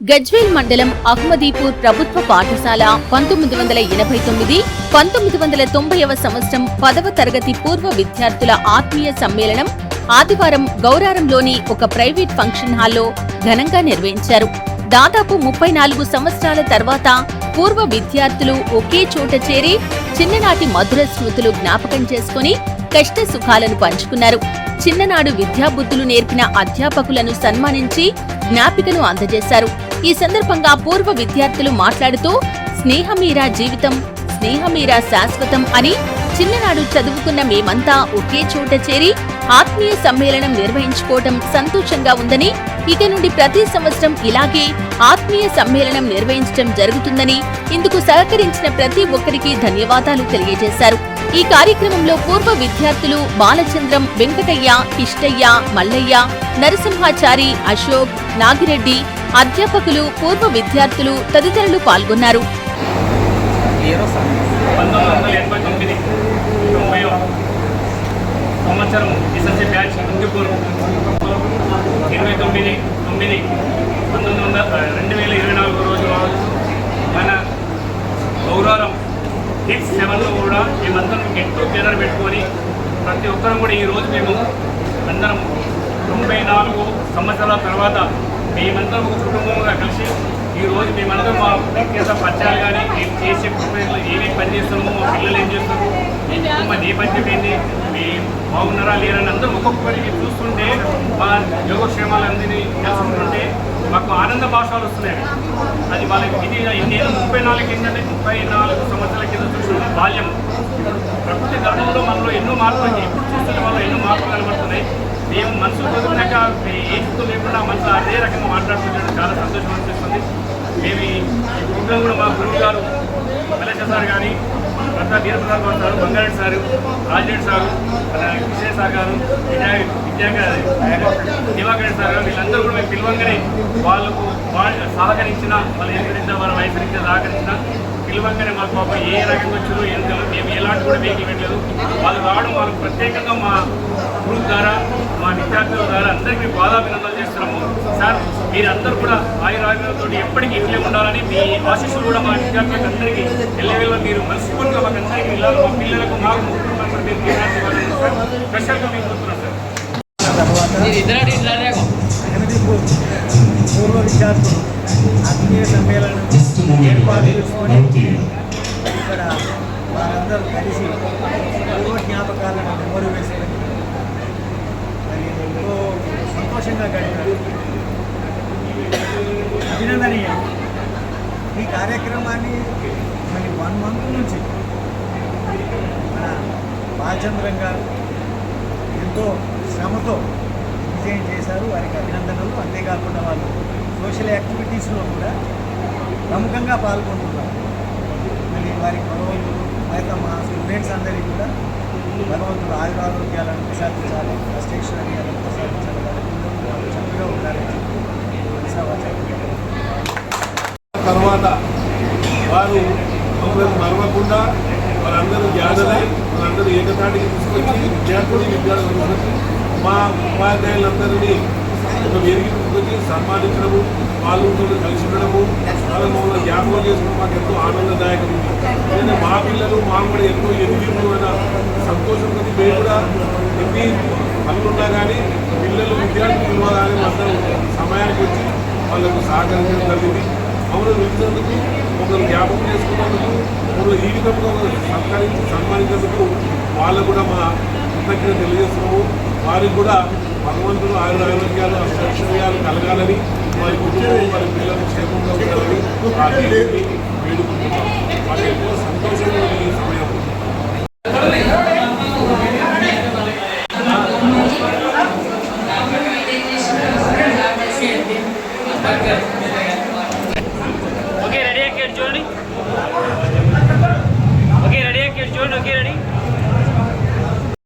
గజ్వేల్ మండలం అహ్మదీపూర్ ప్రభుత్వ పాఠశాల పంతొమ్మిది వందల ఎనభై తొమ్మిది పంతొమ్మిది వందల తొంభైవ సంవత్సరం పదవ తరగతి పూర్వ విద్యార్థుల ఆత్మీయ సమ్మేళనం ఆదివారం గౌరారంలోని ఒక ప్రైవేట్ ఫంక్షన్ హాల్లో ఘనంగా నిర్వహించారు. దాదాపు ముప్పై నాలుగు సంవత్సరాల తర్వాత పూర్వ విద్యార్థులు ఒకే చోట చేరి చిన్ననాటి మధుర స్మృతులు జ్ఞాపకం చేసుకుని కష్ట సుఖాలను పంచుకున్నారు. చిన్ననాడు విద్యాబుద్ధులు నేర్పిన అధ్యాపకులను సన్మానించి జ్ఞాపికను అందజేశారు. ఈ సందర్భంగా పూర్వ విద్యార్థులు మాట్లాడుతూ స్నేహమీరా జీవితం స్నేహమీరా శాశ్వతం అని చిన్ననాడు చదువుకున్న మేమంతా ఒకే చోట చేరి ఆత్మీయ సమ్మేళనం నిర్వహించుకోవడం సంతోషంగా ఉందని ఇక నుండి ప్రతి సంవత్సరం ఇలాగే ఆత్మీయ సమ్మేళనం నిర్వహించడం జరుగుతుందని ఇందుకు సహకరించిన ప్రతి ఒక్కరికి ధన్యవాదాలు తెలియజేశారు. ఈ కార్యక్రమంలో పూర్వ విద్యార్థులు బాలచంద్రం వెంకటయ్య కిష్టయ్య మల్లయ్య నరసింహాచారి అశోక్ నాగిరెడ్డి అధ్యాపకులు పూర్వ విద్యార్థులు తదితరులు పాల్గొన్నారు. సంవత్సరం బ్యాచ్ ఇరవై తొమ్మిది తొమ్మిది పంతొమ్మిది వందల రెండు వేల ఇరవై నాలుగు రోజు మన గౌరవం సిక్స్ సెవెన్లో కూడా మేమందరం గెట్ టుగెదర్ పెట్టుకొని ప్రతి ఒక్కరం కూడా ఈ రోజు మేము అందరం తొంభై నాలుగు సంవత్సరాల తర్వాత మేమందరం ఒక కుటుంబంగా కలిసి ఈ రోజు మేమందరం మా వ్యక్తిగత పరిచయాలు కానీ మేము చేసే కుటుంబంలో ఏమేమి పని చేస్తామో మా పిల్లలు ఏం చేస్తారు మీ కుటుంబ నేపథ్యం ఏంది మీ బాగున్నారా లేరని అందరూ ఒక్కొక్కరికి చూస్తుంటే మా యోగక్షేమాలందరినీ తెలుసుకుంటుంటే మాకు ఆనంద భాషలు వస్తున్నాయి. అది వాళ్ళకి ఇది నేను ముప్పై నాలుగు ఏంటంటే ముప్పై నాలుగు సంవత్సరాల బాల్యం. ప్రకృతి ధర్మంలో మనలో ఎన్నో మార్పులు వచ్చాయి. ఇప్పుడు చూస్తున్న వాళ్ళు ఎన్నో మార్పులు కనబడుతున్నాయి. మేము మనసు కుదిరినాక ఏజ్తో లేకుండా మనసు అదే రకంగా మాట్లాడుతుంటే చాలా సంతోషం అనిపిస్తుంది. మేము ఈ ప్రోగ్రాం కూడా మా గురువు గారు మలేష సార్ కానీ భర్త వీరప్రసాద్ గారు బంగారెడ్డి సారు రాజరెడ్డి సారు మన విజయ్ సార్ గారు విజయ విద్యాగా దివాకర్ సార్ గారు వీళ్ళందరూ కూడా మేము పిలవంగానే వాళ్ళకు సహకరించిన వాళ్ళు ఎదురించిన వాళ్ళ వైఖరించిన సహకరించిన పిలవంగానే మాకు పాప ఏ రకంగా వచ్చారో ఏం తెలియదు మేము ఎలాంటి కూడా వేగి పెట్టలేదు వాళ్ళు రావడం వాళ్ళకు ప్రత్యేకంగా మా గ్రూప్ ద్వారా మా విద్యార్థుల ద్వారా అందరికీ బాధాభినందనలు చేస్తున్నాము. సార్ మీరందరూ కూడా ఆయురాగ్యంతో ఎప్పటికీ ఇట్లే ఉండాలని మీ ఆశీస్సులు కూడా మా విద్యార్థులకు అందరికీ ఎల్లవేళ మీరు మనస్ఫూర్తిగా మాకు అందరికీ వెళ్ళాలి మా పిల్లలకు మాకు స్పెషల్గా కోరుతున్నాం సార్. పూర్వ విద్యార్థులు ఆత్మీయ సమ్మేళనం ఏర్పాటు చేసుకొని ఇక్కడ వారందరూ కలిసి పూర్వ జ్ఞాపకాలను నెమరు వేసుకొని మరి ఎంతో సంతోషంగా గడిపారు. అభినందనీయం. ఈ కార్యక్రమాన్ని మరి వన్ మంత్ నుంచి మన బాలచంద్రం గారు ఎంతో శ్రమతో విజయం చేశారు. వారికి అభినందనలు. అంతేకాకుండా వాళ్ళు సోషల్ యాక్టివిటీస్లో కూడా ప్రముఖంగా పాల్గొంటున్నారు. మరి వారి భగవంతుడు అయితే మా స్టూడెంట్స్ అందరికీ కూడా భగవంతుడు ఆయురారోగ్యాలను ప్రసాదించాలి అష్టేశ్వరి అని ప్రసాదించాలి వాళ్ళకి వాళ్ళు చక్కగా ఉండాలని చెప్పి మనసావాచ తర్వాత వారు మమ్మల్ని మరవకుండా వారందరూ జ్ఞానలై వారందరూ ఏకతాటికి తీసుకొచ్చి విద్యార్థులు విద్యార్థులు మా ఉపాధ్యాయులందరినీ ఒక వేదిక తీసుకొచ్చి సన్మానించడము వాళ్ళతో కలిసి ఉండడము వాళ్ళ మమ్మల్ని జ్ఞాపకం చేసుకోవడం మాకు ఎంతో ఆనందదాయకం. నేను మా పిల్లలు మా కూడా ఎంతో ఎదిగిన సంతోషం కొద్ది మేము కూడా ఎన్ని పనులున్నా కానీ పిల్లలు విద్యార్థులు ఇవ్వాలని అందరూ సమయానికి వచ్చి వాళ్ళకు సహకరించడం జరిగింది. మమ్మల్ని నిలిచినందుకు ఒకరు జ్ఞాపకం చేసుకున్నందుకు ఒకరు ఈ విధంగా ఒకరు సత్కరించి సన్మానించేందుకు వాళ్ళు కూడా మా కృతజ్ఞత తెలియజేస్తున్నాము. వారికి కూడా భగవంతుడు ఆయుర ఆరోగ్యాలు అసక్షణ్యాలు కలగాలని వారి కుటుంబం వారి పిల్లలు క్షేమంగా ఉండాలని ఆ దేవుడిని